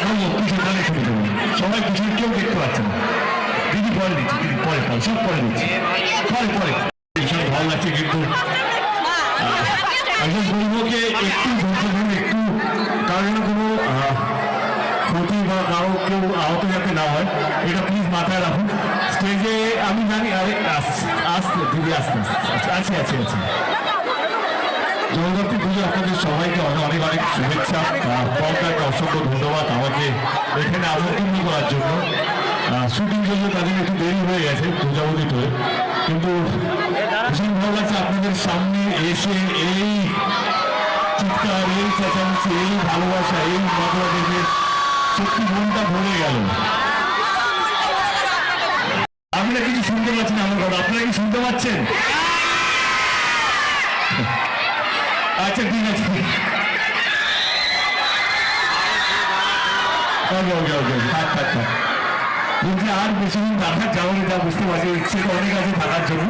এবং কিশোর গানে শুরু করব সবাই কিশোর কেউ দেখতে পাচ্ছে না দিদি পরে দিচ্ছি দিদি পরে পরে সব পরে দিচ্ছি পরে পরে ভীষণ ভালো লাগছে কিন্তু এখন বলব একটু ধৈর্য ধরুন একটু কারও যেন কোনো ক্ষতি বা কারও কেউ আহত যাতে না হয় এটা প্লিজ মাথায় রাখুন স্টেজে আমি জানি, আরে আসছে দিদি আসতে আছে আছে আছে জলদপ্তি আপনাদের সবাইকে অনেক অনেক শুভেচ্ছা আহ, অসংখ্য ধন্যবাদ আমাকে এখানে আমন্ত্রণ করার জন্য। শুটিং জন্য তাদের একটু দেরি হয়ে গেছে পূজাবতী ধরে কিন্তু ভীষণ ভালো লাগছে আপনাদের সামনে এসে এই চিৎকার এই চেঁচামেচি এই ভালোবাসা এই মজা দেখে সত্যি মনটা ভরে গেল। আপনারা কিছু শুনতে পাচ্ছেন আমার কথা? আপনারা কি শুনতে পাচ্ছেন? আচ্ছা ঠিক আছে ওকে ওকে ওকে থাক থাক থাক বলছি আর বেশি দিন থাকার যাবো না যা বুঝতে পারছি ইচ্ছে তো অনেক আছে থাকার জন্য